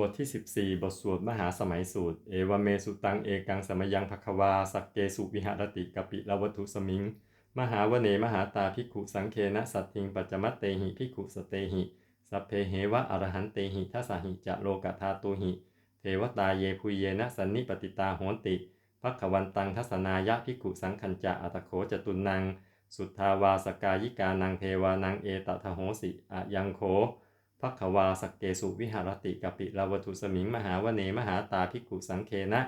บทที่ 14 บทสวดมหาสมัยสูตร เอวเมสุตังเอกังสมยังภควา สักเกสุวิหารติกปิลวัตุสมิง มหาวเนมหาตาภิกขุสังเคนะสัตทิงปัจจมัตเตหิภิกขุสเตหิ สัพเพเหวะอรหันเตหิทัสหิจะโลกธาตุหิ เทวตาเยพุเยนะสันนิปติตาโหนติภักขวันตังทัศนายะภิกขุสังคัญจะอัตโขจตุนัง สุทธาวาสกายิกานังเทวานังเอตทโหสิอะยังโข พักขวาสักเกสุวิหารติกปิลาวทุสมิงมหาวเนมหาตาภิกขุสังเคนะ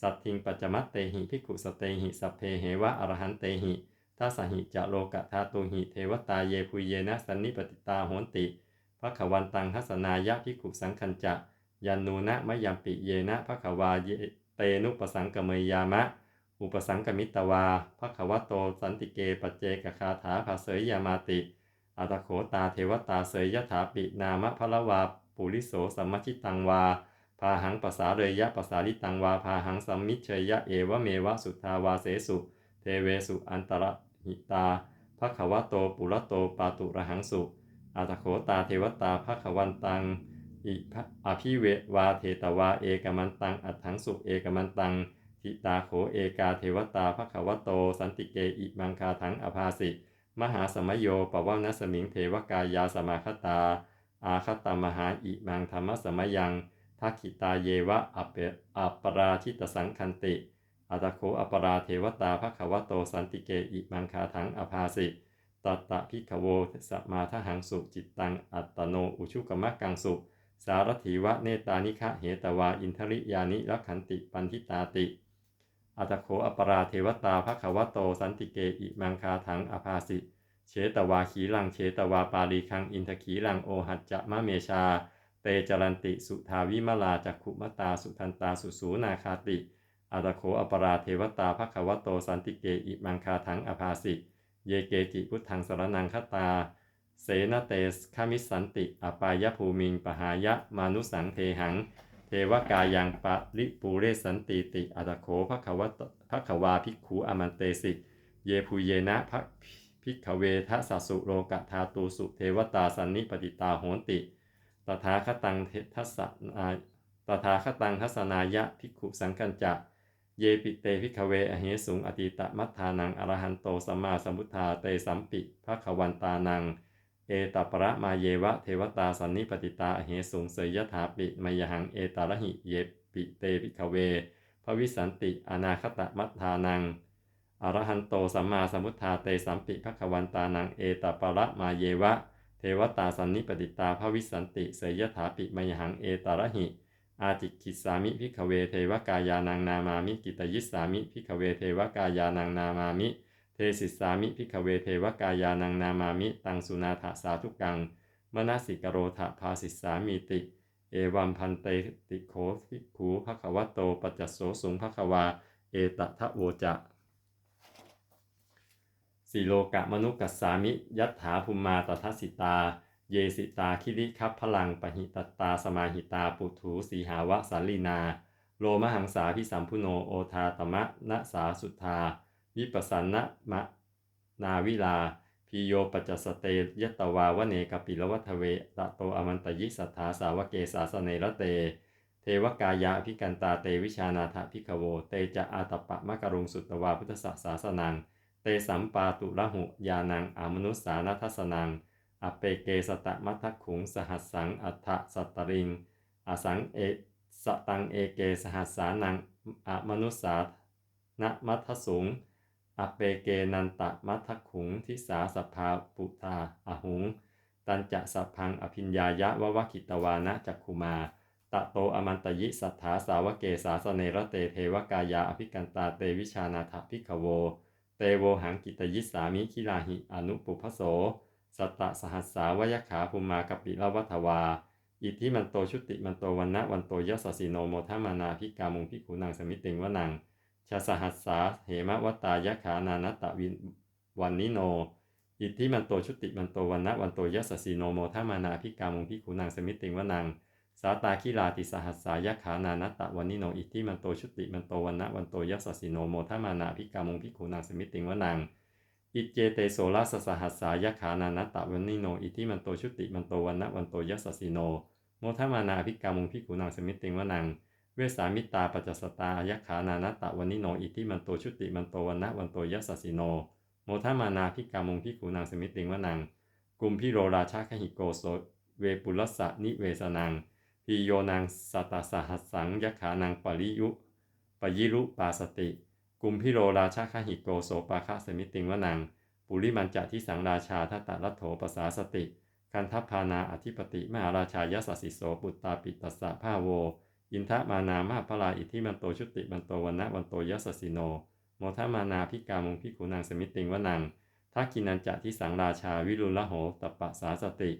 สัตทิงปัจจมัตเตหิภิกขุสเตหิสัพเพเหวะอรหันเตหิทัสหิจะโลกธาตุหิเทวตาเยพุยเยนะสันนิปติตาโหนติพักขวันตังทัสนายะภิกขุสังคัญจะยันนูนะมะยัมปิเยนะพักขวาเตนุปสังกเมยามะ อุปสังกมิตวาพักขวโตสันติเกปัจเจกคาถาภาเสยยามาติ อัตโขตาเทวตาเสยยถาปินามะพละวาปุริโสสัมมชิตังวา พาหังภาษาเรยยะภาษาลิตังวา พาหังสัมมิเชยยะเอวเมวะสุทาวาเสสุ เทเวสุอันตรหิตาภควโตปุระโตปาตุระหังสุอัตโขตาเทวตาภควันตังอิภะอภิเววาเทตวาเอกมันตัง อัถังสุเอกมันตังทิตาโขเอกาเทวตาภควโต สันติเกอิมังคาถังอภาสิ มหาสมโยปวังนสมิงเทวกายาสมาคตา อาคตมหาอิมังธรรมสมยังทักขิตาเยวะอเปอัปราชิตสังคันติ อัตโคอัปราเทวตาภควโตสันติเกอิมังคาถังอภาสิตตตะพิขโวสมาทหังสุจิตตังอัตตโนอุชุกมะกังสุสารถีวะเนตานิคะเหตวาอินทริยานิรักขันติปันทิตาติ อัตโขอปราเทวตาภควโตสันติเกอิมังคาถังอภาสิเชตวาขีลังเชตวาปาลีคังอินทขีลังโอหัจจะมะเมชา เตจรันติสุทาวิมลาจักขุมตาสุทันตาสุสูนาคาติอัตโขอปราเทวตาภควโตสันติเกอิมังคาถังอภาสิเยเกจิพุทธังสรนังคตา เสนเตสขมิสสันติ อปายภูมิงปหายะมานุสังเทหัง เทวกายังปะริปูเรสันติติอัตโขภควตภควาภิกขุอมันเตสิ เยภูเยนะภพิกเวทะสัสสุโลกธาตูสุเทวตาสันนิปติตาโหนติ ตถาคตังเททัสนาตถาคตังทัสนายะภิกขุสังกัญจะ เยปิเตพิกเวอเหสุงอติตะมัทธานังอรหันโตสัมมาสัมพุทธาเตสัมปิภควันตานัง เอตประมาเยวะเทวตาสันนิปติตาเหสุงเสยยถาปิมยหังเอตาระหิเยปิเตพิกเวภวิสันติอนาคตมัทธานังอรหันโตสัมมาสัมพุทธาเตสัมปิภควันตานังเอตประมาเยวะ เทวตาสันนิปติตาภวิสันติเสยยถาปิมยหังเอตาระหิ อาจิกิสามิพิกเวเทวกายานังนามามิกิตยิสามิพิกเวเทวกายานังนามามิ สิสามิพิกเวเทวกายานังนามามิ ตังสุนาถาสาธุกัง มนสิกโรธาภาสิสามีติ เอวัมพันเตติโคภิกขูภควโตปัจจโสสุงภควา เอตทะโวจะสีโลกะมนุกัสสามิยัตถาภูมาตทัสิตา เยสิตาคิริคัพพลังปหิตตาสมาหิตาปุถุสีหาวะสาลีนา โลมหังสาพิสัมพุโนโอทาตมะนะสาสุทธา วิปัสสนะมะนาวิลาพิโยปัจจสเตยตวาวเนกปิลวัทเวตะโตอมันตยิสัทธาสาวเกสาสเนระเต เทวกายะพิกันตาเตวิชานาถพิกโว เตจะอาตปะมะกรุงสุตวาพุทธศาสนัง เตสัมปาตุระหุยานังอามนุสสานัทสนัง อเปเกสตะมัทขุงสหัสสังอัฏฐสัตตริง อสังเอสตังเอเกสหัสสานังอมนุสสานะมัทสุง อเปเกนันตะมัทขุงทิสาสภาปุตาอหุง ตันจะสัพพังอภิญญายะวะวะคิตวานะจักขุมาตะโตอมันตยิสัทธาสาวเกสาสเนระเตเทวกายาอภิกันตาเตวิชานาถพิกโว เตโวหังกิตยิสามิคิลาหิอนุปุพโส สัตตะสหัสสาวยขาภูมากปิลวัทวา อิทธิมันโตชุติมันโตวันนะวันโตยสสิโนโมทมานาพิกามุงพิขุนังสมิติงวนัง ชาสหัสสาเหมวตายขานานตะวินวันนิโน อิทธิมันโตชุติมันโตวันนะวันโตยสสสิโนโมทามานาพิกามุงพิขุนังสมิติงวนังสาตาคิลาติสหัสสายขานานตะวันนิโนอิทธิมันโตชุติมันโตวันนะวันโตยสสสิโนโมทามานาพิกามุงพิขุนังสมิติงวนังอิเจเตโสลาสสหัสสายขานานตะวันนิโนอิทิมันโตชุติมันโตวันนะวันโตยัสสสิโนโมทมานาภิกามุงพิกุนังสมิติงวนัง วสามิตาปัจจสตายักขานานาตะวันนิโนอิทิมันโตชุติมันโตวันนะวันโตยัสสิโน โมทมานาภิกามุงพิกุนังสมิติงวนังกุมพิโรราชาคหิโกโสเวปุลสสะนิเวสนังพิโยนังสตาสหัสสังยักขานังปริยุปยิรุปาสติ กุมพิโรราชาคหิโกโสปาคะสมิติงวนัง ปุริมันจะที่สังราชาทัตตะรัตโถปสาสติ คันทัพพานาอธิปติมหาราชายสสสิโสปุตตาปิตัสสะภาโว อินทมานามาพลาอิทธิมันโตชุติมันโตวันนะวันโตยสสิโน โมทมานาพิกามุงพิขุนางสมิติงวนังทักกินันจะที่สังราชาวิรุลโหตปะสาสติ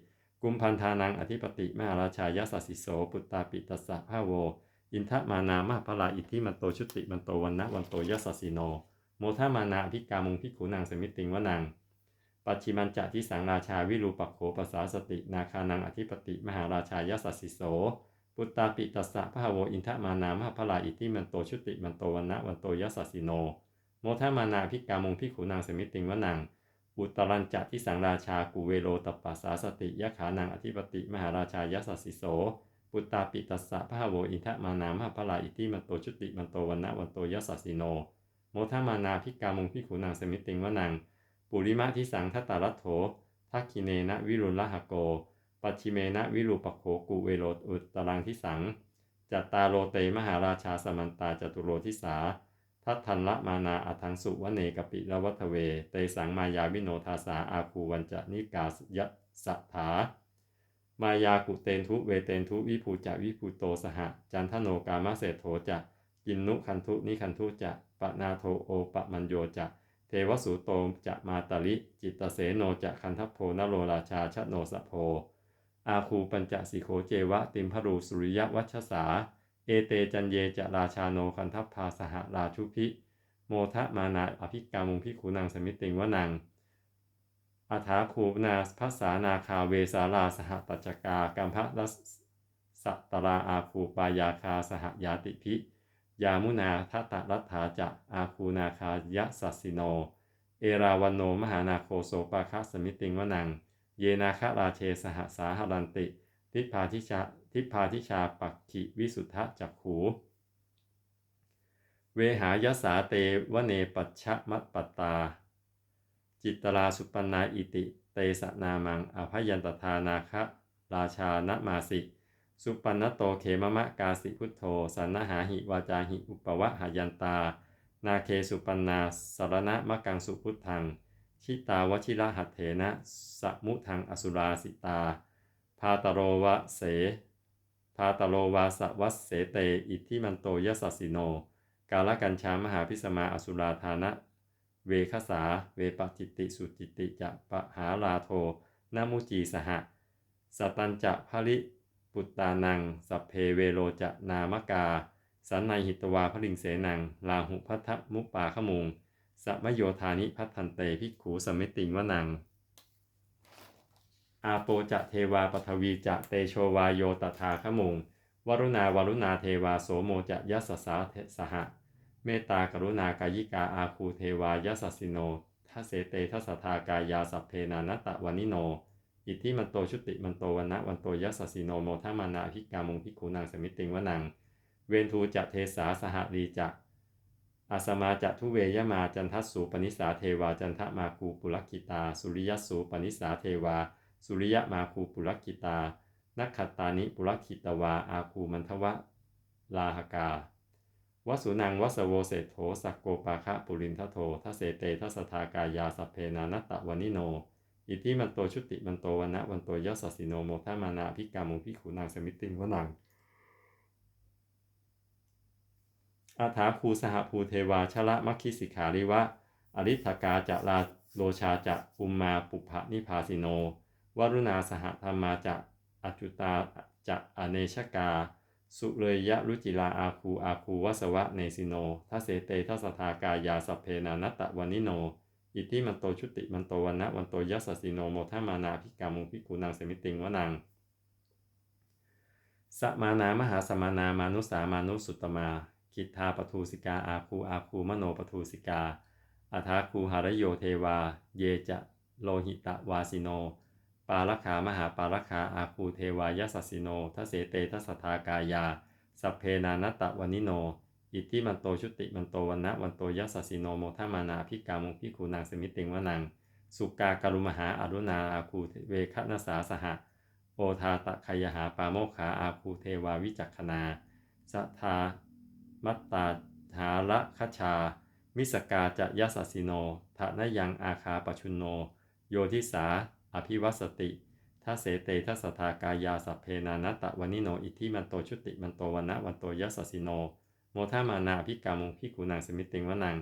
กุมพันธานังอธิปติมหาราชายสสสิโสปุตตาปิตสะภาโว อินทมานามาพลาอิทธิมันโตชุติมันโตวันนะวันโตยสสิโน โมทมานาพิกามุงพิขุนางสมิติงวนังปัจฉิมันจะที่สังราชาวิรูปัโขปสาสตินาคานังอธิปติมหาราชายสัสิโส ปุตตาปิตัสสะพะโวอินทมานามหาพลาอิติมันโตชุติมันโตวันนะวันโตยัสสิโน โมทมานาพิกามงพิขุนางสมิติงวนัง อุตรัญจะที่สังราชากุเวโรตปัสสาสติยะขานังอธิปติมหาราชายสัสสิโสปุตตาปิตัสสะพะโวอินทมานามหาพลาอิติมันโตชุติมันโตวันนะวันโตยัสสิโน โมทมานาพิกามงพิขุนางสมิติงวนัง ปุริมะทิสังทัตตารัตโถทักขิเนนะวิรุลหโก ปัจฉิเมนะวิรูปโขกุเวโรอุตตรังทิสังจัตตาโรเตมหาราชาสมันตาจตุโรทิสาทัทันละมานาอัทังสุวเนกปิละวัทเว เตสังมายาวิโนทาสาอาคูวันจะนิกาสยะสัทธามายากุเตนทุเวเตนทุวิภูจะวิภูโตสหจันทโนกามเศรษโถจะกินนุคันทุนิคันทุจะปะนาโทโอปะมัญโยจะเทวสุโตจะมาตลิจิตตเสโนจะคันทัพโพนโรราชาชโนสะโพ อาคูปัญจสิโขเจวะ ติมพรูสุริยวัชสา เอเตจันเยจะราชาโนคันทัพพาสหราชุพิ โมทะมานาอภิกามุงพิคูนังสมิติงวนังอาถาคูนาภาษานาคาเวสาราสหตัจจกากัมพะรัสสัตราอาคูปายาคาสหยาติพิยามุนาทัตตรัตถาจะอาคูนาคายะสัสสิโน เอราวันโนมหานาโคโสปาคะสมิติงวนัง เยนาคราเชสหสาหรันติ ทิพาทิชาทิพาทิชาปักขิวิสุทธะจักขู เวหายสาเตวเนปัชชะมัตปตา จิตตราสุปนาอิติ เตสนามังอภยันตทานาคะราชานมาสิ สุปันนโตเขมมะกาสิพุทโธ สันนหาหิวาจาหิอุปวะหายันตา นาเคสุปันนาสารณะมะกังสุพุทธัง ชิตาวชิระหัตเถนะสมุทังอสุราสิตา พาตโรวะเส พาตโรวาสวัสเสเต อิทธิมันโตยสัสสิโน กาลกัญชามหาพิสมาอสุราธานะ เวคสา เวปจิติสุจิติจะปะหาลาโทนามุจีสหะ สตันจะภริปุตตานัง สัพเพเวโรจะนามกา สันในหิตวาพลิงเสนัง ลาหุพัทมุปปาขมุง สัมโยธานิพัทธันเตภิกขูสมิติงวนัง อาโปจะเทวาปทวีจะเตโชวาโยตถาขมุง วรุณาวรุณาเทวาโสโมจะยัสสาเทสหะ เมตตากรุณากายิกาอาคูเทวายัสสิโนทัเสเตทัสทากายาสัพเพนานตะวานิโน อิทธิมันโตชุติมันโตวันนะวันโตยัสสิโนโมทมานาภิกามงพิคูนังสมิติงวนัง เวนทูจะเทสาสหรีจะ อาสมาจะทุเวยมาจันทสูปนิสาเทวาจันทมาคูปุรกิตา สุริยสูปนิสาเทวา สุริยมาคูปุรกิตา นักขัตตานิปุรกิตวาอาคูมันทวะลาหกาวสุนังวสโวเศธโธสักโกปาคะปุรินทโททัเสเตทัสทากายาสัพเพนานตะวานิโน อิทิมันโตชุติมันโตวันนะวันโตยสสิโนโมทามานาภิกามุภิขุนางสมิติงวนัง อาถาภูสหภูเทวาชละมัคคิสิขาริวะ อริธกาจะลาโลชาจะอุมมาปุภะนิพาสิโน วรุณาสหธรรมาจะอจุตาจะอเนชกา สุเลยยะรุจิลาอาคูอาคูวสวะเนสิโนทัเสเตทัสทากายาสัพเพนานัตะวานิโน อิทิมันโตชุติมันโตวันนะวันโตยัสสิโนโมทามานาภิกามุงภิกขุนางเสมิติงวนังสมานามหาสมานามานุสามานุสุตตมาิทธาปทูสิกาอาคูอาคูมโนปทูสิกาอาทาคูหารโยเทวา เยจะโลหิตะวาสิโน ปาลขามหาปาลขาอาคูเทวายสัสิโนทเสเตทสทากายา สัพเพนานตะวนิโน อิทธิมันโตชุติมันโตวันนะวันโตยสสสิโนโมทมานาพิกามุงพิคูนางสมิติงวนัง สุกาการุมหาอรุณาอาคูเวคณสาสหะ โอทาตะขยหาปาโมขาอาคูเทวาวิจักขนาสัทธา มัตตาหาระคชา มิสกาจะยัสสสิโนทะนยังอาคาปชุนโน โยทิสา อภิวัสติทัเสเตทัสทากายาสัพเพนานตะวนิโน อิทิมันโตชุติมันโตวันะวันโตยัสสสิโน โมทามานาอภิกามุงพิกุนางสมิติงวนัง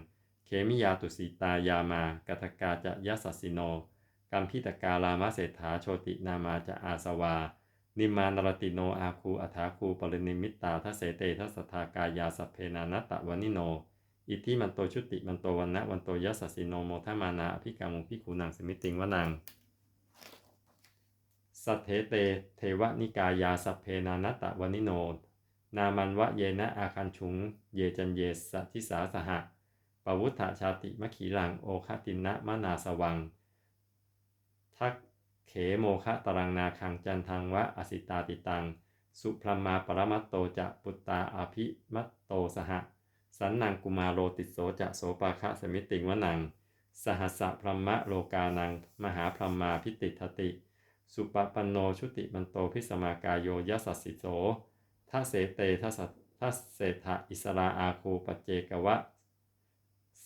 เคมิยาตุสีตายามากตกาจะยัสสสิโนกัมพิตกาลามาเศรษฐาโชตินามาจะอาสวา นิมานรติโนอาคูอัฐาคูปรินิมิตตาทัเสเตทัสทากายาสัพเพนานตะวนิโน อิทิมันโตชุติมันโตวันนะวันโตยัสสิโนโมทมานาอภิกามุพิกุนางสมิติงวนังสัทเทเตเทวนิกายาสัพเพนานตะวนิโน นามันวะเยนะอาคันชุง เยจันเยสัทิสาสหะปวุฒธชาติมะขีหลังโอคตินะมนาสวัง ทัก เขโมคะตรังนาคังจันทังวะอสิตาติตัง สุพรมาปรมัตโตจะปุตตาอาภิมัตโตสหะสันนังกุมาโรติโสจะโสปาคะสมิติงวนัง สหัสสะพรมะโลกานัง มหาพรมาพิติทติ สุปปันโนชุติมันโตพิสมากายโยยัสสิโสทัเสเตทัสสทัเศธะอิสราอาคูปเจกวะ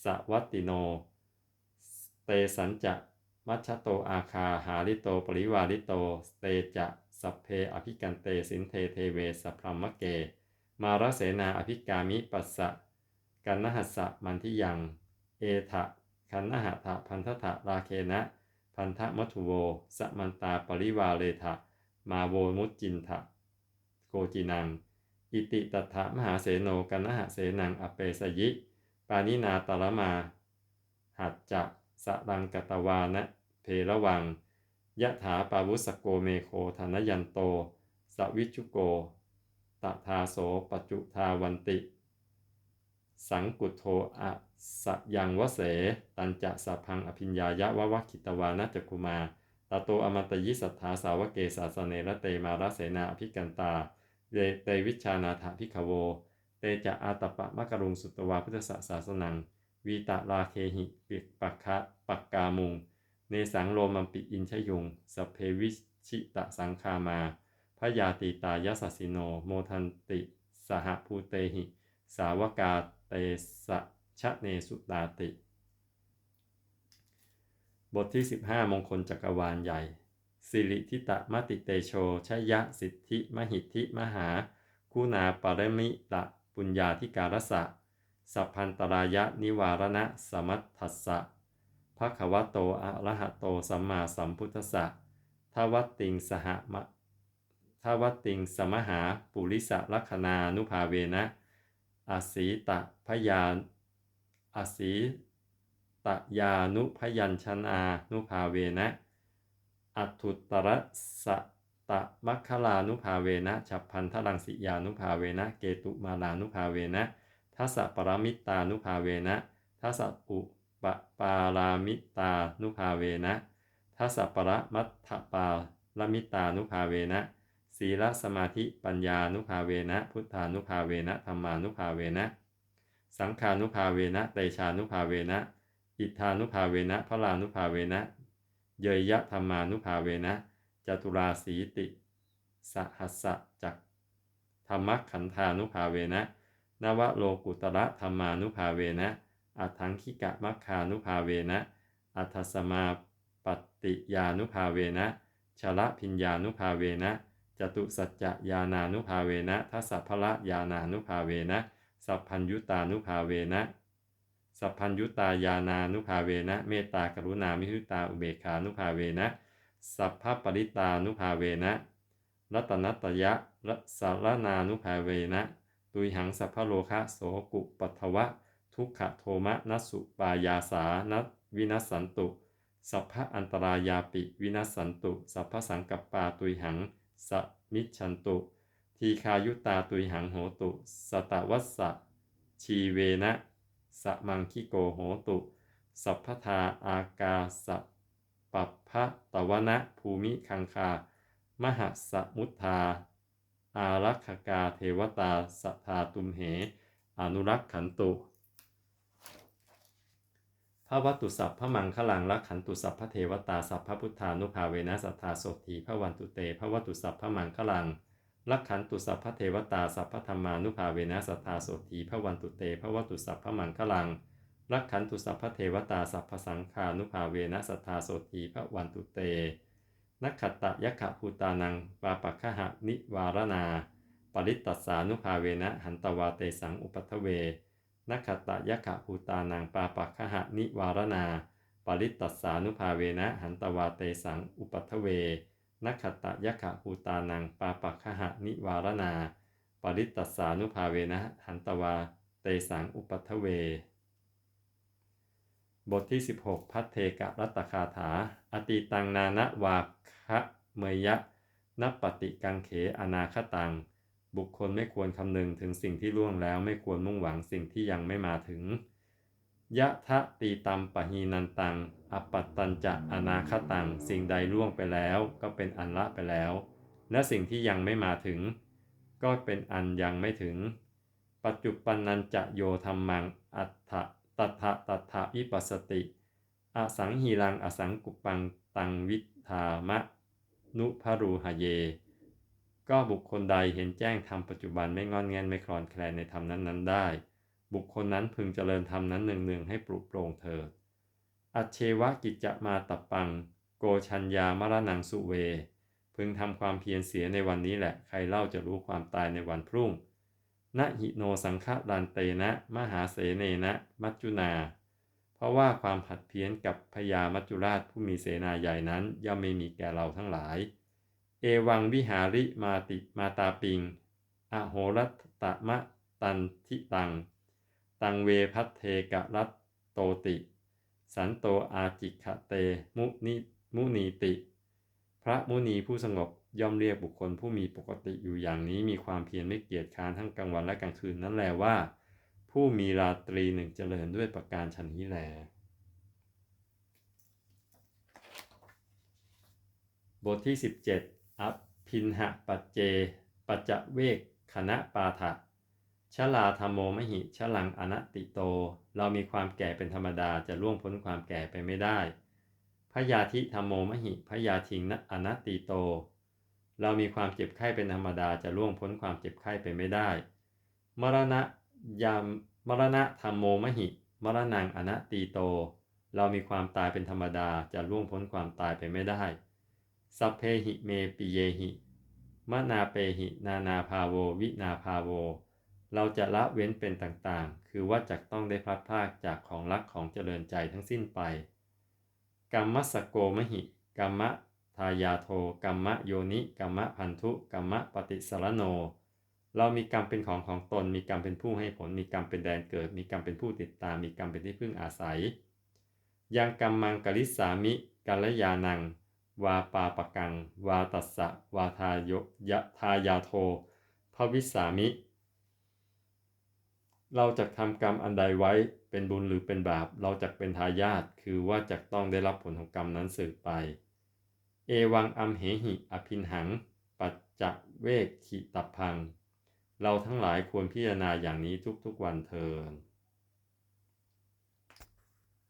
สวัตติโน เตสันจะ มัชชโตอาคาหาริโตปริวาริโตเตจะสัพเพอภิกันเตสินเทเทเวสัพพรหมเก มารเสนาอภิกามิปัสสะกันนหัสสะมันทิยัง เอทะคันนหะทะพันธะราเคนะ พันธมัทุโวสมันตาปริวาเลทะมาโวมุจจินทะโกจินัง อิติตถะมหาเสโนกันนหะเสนังอเปสยิ ปานินาตรมา หัจจะ สรังกตวานะเพระวัง ยะถาปาวุสโกเมโคธนยันโต สวิชุโก ตทาโสปจุทาวันติ สังกุโทอะสยังวเส ตันจะสัพังอภิญญายะวะวะคิตวานะจักคุมาตโตอมตยิสัทธาสาวเกสาสเนระเตมารเสนาอภิกันตาเตวิชานาถาพิขโว เตจะอาตปะมะกรุงสุตวาพุทธศาสนัง วีตะลาเคหิปิปักคะปักกามุง เนสังโลมัมปิอินชยุงสเพวิชิตะสังคามาพยาติตายสัสสิโน โมทันติ สหภูเตหิ สาวกาเตสะชะเนสุตาติ บทที่ 15 มงคลจักรวาลใหญ่สิริทิตะมติเตโชชยะสิทธิมหิทธิมหา คุณาปรมิตะ ปุญญาธิการสะ สัพพันตรายะนิวารณะสมัตถัสสะภะคะวะโตอะระหะโตสัมมาสัมพุทธัสสะทวัตติงสหมะทวัตติงสมหาปุริสลักขณานุภาเวนะอสีตะพยานอสีตะยานุพยัญชนานุภาเวนะอัตุตระสะตะมัคคลานุภาเวนะฉับพันธลังสิยานุภาเวนะ เกตุมาลานุภาเวนะ ทัสสะปรมิตานุภาเวนะทัสสะอุปปารามิตานุภาเวนะทัสสะปรมัตถปาลมิตานุภาเวนะศีลสมาธิปัญญานุภาเวนะ พุทธานุภาเวนะธรรมานุภาเวนะ สังขานุภาเวนะเตชานุภาเวนะ อิทธานุภาเวนะพระลานุภาเวนะ เยยะธรรมานุภาเวนะจตุราสีติสหัสสะจักธรรมขันธานุภาเวนะ นวโลกุตระธรรมานุภาเวนะ อัถังคิกะมัคคานุภาเวนะ อัทสมาปฏิยานุภาเวนะชละพิญญานุภาเวนะ จตุสัจจยานานุภาเวนะทัสสะพละยานานุภาเวนะ สัพพัญยุตานุภาเวนะ สัพพัญยุตายานานุภาเวนะ เมตตากรุณามิหุตาอุเบกขานุภาเวนะ สัพพปริตานุภาเวนะ รัตนัตยะรสารนานุภาเวนะ ตุยหังสัพพโลคะโสกุปัทวะ ทุกขโทมะนัสุปายาสานัวินัสสันตุ สัพพะอันตรายาปิวินัสสันตุ สัพพสังกัปปาตุยหังสมิชันตุ ทีคายุตาตุยหังโหตุ สตวัสสะชีเวนะสมังคิโกโหตุ สัพพทาอากาสปัปพะตวนะภูมิคังคามหสมุทธา อารักขกาเทวตาสทาตุมเห อนุรักขันตุพระวัตตุสัพพะมังคลังรักขันตุสัพพเทวตาสัพพพุทธานุภาเวนะสัทธาโสตีพระวันตุเตพระวัตตุสัพพะมังคลังรักขันตุสัพพเทวตาสัพพธรรมานุภาเวนะสัทธาโสตีพระวันตุเตพระวัตตุสัพพะมังคลังรักขันตุสัพพเทวตาสัพพสังฆานุภาเวนะสัทธาโสตีพระวันตุเต นักขัตตะยะขะภูตานังปาปัคคะหะนิวารนา ปริตตสานุภาเวนะหันตวาเตสังอุปัทเว นักขัตตะยะขะภูตานังปาปัคคะหะนิวารนา ปริตตสานุภาเวนะหันตวาเตสังอุปัทเว นักขัตตะยะขะภูตานังปาปัคคะหะนิวารนา ปริตตสานุภาเวนะหันตวาเตสังอุปัทเว บทที่ 16 พัทเทกะรัตคาถา อติตังนานะวาะเมยะนัปปฏิกังเขอนาคตัง บุคคลไม่ควรคำนึงถึงสิ่งที่ล่วงแล้วไม่ควรมุ่งหวังสิ่งที่ยังไม่มาถึง ยะทะตีตัมปะหีนันตัง อปัตตัญจะอนาคตัง สิ่งใดล่วงไปแล้วก็เป็นอันละไปแล้ว และสิ่งที่ยังไม่มาถึง ก็เป็นอันยังไม่ถึง ปัจจุปันนันจะโยธรรมัง อัตถะตัทธะตัทธะวิปัสสติ อสังหีรังอสังกุปังตังวิธามะ นุภารูหเย ก็บุคคลใดเห็นแจ้งธรรมปัจจุบันไม่งอนแงนไม่คลอนแคลนในธรรมนั้นๆ ได้ บุคคลนั้นพึงเจริญธรรมนั้นเนืองๆให้ปลุกโปร่งเถิดอัจเชวะกิจจะมาตับปัง โกชัญญามรนังสุเว พึงทำความเพียรเสียในวันนี้แหละ ใครเล่าจะรู้ความตายในวันพรุ่งนะหิโนสังฆลันเตนะ มหาเสเนนะ มัจจุนา ราะว่าความผัดเพี้ยนกับพญามัจจุราชผู้มีเสนาใหญ่นั้นย่อมไม่มีแก่เราทั้งหลาย เอวังวิหาริมาติมาตาปิง อโหรัตตะมะตันทิตัง ตังเวพัทเทกะรัตโตติ สันโตอาจิขะเตมุนิมุนีติ พระมุนีผู้สงบย่อมเรียกบุคคลผู้มีปกติอยู่อย่างนี้มีความเพียรไม่เกียจค้านทั้งกลางวันและกลางคืนนั่นแหละว่า ผู้มีราตรีหนึ่งเจริญด้วยประการชนนี้แล บทที่ 17อภินหะปัจเจ ปัจจเวกคณะปาฐะชลาธรรมโมมหิชลังอนัตติโต เรามีความแก่เป็นธรรมดาจะล่วงพ้นความแก่ไปไม่ได้พยาธิธรรมโมมหิพยาทิงนอนัตติโต เรามีความเจ็บไข้เป็นธรรมดาจะล่วงพ้นความเจ็บไข้ไปไม่ได้ มรณะ ยามมรณะธรรมโมมหิ มรณังอนัตติโต เรามีความตายเป็นธรรมดาจะล่วงพ้นความตายไปไม่ได้ สัพเพหิเมปิเยหิมนาเปหินานาภาโว วินาภาโว เราจะละเว้นเป็นต่างๆ คือว่าจักต้องได้พลัดพรากจากของรักของเจริญใจทั้งสิ้นไป กรรมสกโกมหิกรรมทายาโทกรรมโยนิกรรมพันธุกรรมปฏิสารโน เรามีกรรมเป็นของของตน มีกรรมเป็นผู้ให้ผล มีกรรมเป็นแดนเกิด มีกรรมเป็นผู้ติดตาม มีกรรมเป็นที่พึ่งอาศัย ยังกรรมมังกลิสามิกัลยานัง วาปาปกัง วาตัสสะ วาทายยะทายาโทภวิสามิ เราจะทำกรรมอันใดไว้เป็นบุญหรือเป็นบาป เราจะเป็นทายาท คือว่าจะต้องได้รับผลของกรรมนั้นสืบไป เอวังอัมเหหิ อภินหัง ปัจจเวกขิตพัง เราทั้งหลายควรพิจารณาอย่างนี้ทุกๆวันเทิน